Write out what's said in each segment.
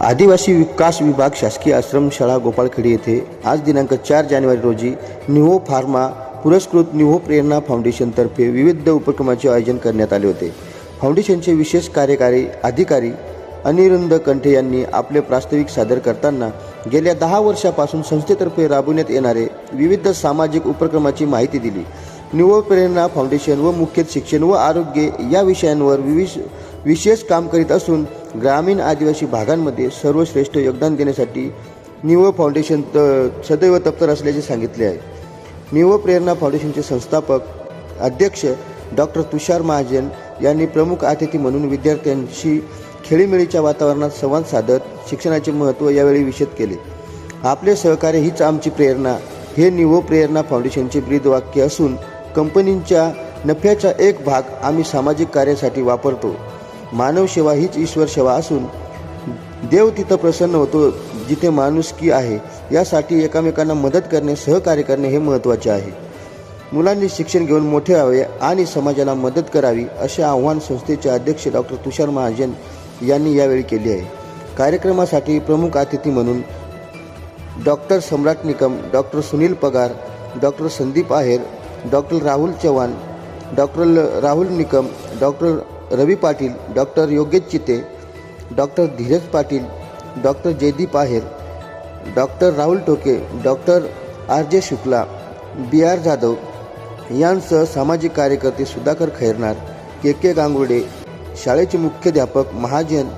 आदिवासी विकास विभाग शासकीय आश्रमशाळा गोपाळखेडी येथे आज दिनांक चार जानेवारी रोजी निहो फार्मा पुरस्कृत निहो प्रेरणा फाउंडेशनतर्फे विविध उपक्रमाचे आयोजन करण्यात आले होते. फाउंडेशनचे विशेष कार्यकारी अधिकारी अनिरुंद कंठे यांनी आपले प्रास्ताविक सादर करताना गेल्या दहा वर्षापासून संस्थेतर्फे राबवण्यात येणारे विविध सामाजिक उपक्रमाची माहिती दिली. निवळ प्रेरणा फाउंडेशन व मुख्य शिक्षण व आरोग्य या विषयांवर विविध विशेष काम करीत असून ग्रामीण आदिवासी भागांमध्ये सर्वश्रेष्ठ योगदान देण्यासाठी निव फाउंडेशन त सदैव तत्पर असल्याचे सांगितले आहे. निवळ प्रेरणा फाउंडेशनचे संस्थापक अध्यक्ष डॉक्टर तुषार महाजन यांनी प्रमुख अतिथी म्हणून विद्यार्थ्यांशी खेळीमेळीच्या वातावरणात संवाद साधत शिक्षणाचे महत्त्व यावेळी विशद केले. आपले सहकार्य हीच आमची प्रेरणा. हे निवो प्रेरणा फाउंडेशनचे ब्रीदवाक्य असून कंपनींच्या नफ्याचा एक भाग आम्ही सामाजिक कार्यासाठी वापरतो. मानवसेवा हीच ईश्वर सेवा असून देव तिथं प्रसन्न होतो जिथे माणुसकी आहे. यासाठी एकमेकांना मदत करणे सहकार्य करणे हे महत्त्वाचे आहे. मुलांनी शिक्षण घेऊन मोठे व्हावे आणि समाजाला मदत करावी असे आव्हान संस्थेचे अध्यक्ष डॉक्टर तुषार महाजन यांनी यावेळी केले आहे. कार्यक्रमासाठी प्रमुख अतिथी म्हणून doctor Samrat Nikam doctor Sunil Pagar doctor Sandeep Aher doctor Rahul Chavan doctor ल- Rahul Nikam doctor Ravi Patil doctor Yogesh Chite doctor Dheeraj Patil doctor Jaydeep Aher doctor Rahul Toke doctor R जे शुक्ला बी R Jadhav यांसह सामाजिक कार्यकर्ते सुधाकर खैरनार के के गांगुर्डे शाळेचे मुख्याध्यापक महाजन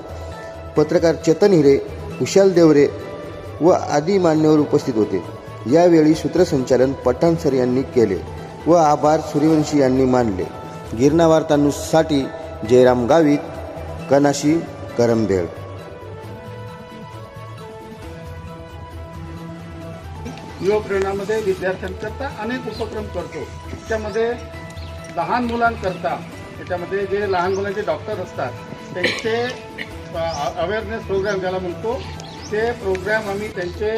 पत्रकार चेतन हिरे कुशाल देवरे व आदी मान्यवर उपस्थित होते. यावेळी सूत्रसंचालन पठाण सर यांनी केले व आभार सूर्यवंशी यांनी मानले. गिरणा वार्तांसाठी जयराम गावित कनाशी करंबेळ. युवप्रेरणामध्ये विद्यार्थ्यांकरता अनेक उपक्रम करतो. त्यामध्ये लहान मुलांकरता त्याच्यामध्ये जे लहान मुलांचे डॉक्टर असतात त्यांचे अवेअरनेस प्रोग्राम ज्याला म्हणतो ते प्रोग्राम आम्ही त्यांचे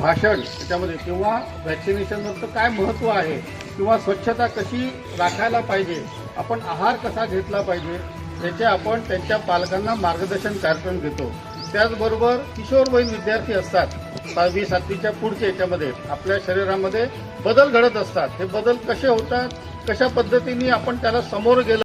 भाषण त्याच्यामध्ये किंवा व्हॅक्सिनेशनवरचं काय महत्त्व आहे किंवा स्वच्छता कशी राखायला पाहिजे आपण आहार कसा घेतला पाहिजे याचे आपण त्यांच्या पालकांना मार्गदर्शन कार्यक्रम घेतो त्याचबरोबर किशोरवयीन विद्यार्थी असतात सहावी सातवीच्या पुढच्या याच्यामध्ये आपल्या शरीरामध्ये बदल घडत असतात. हे बदल कसे होतात कशा पद्धतीने आपण त्याला समोर गेलं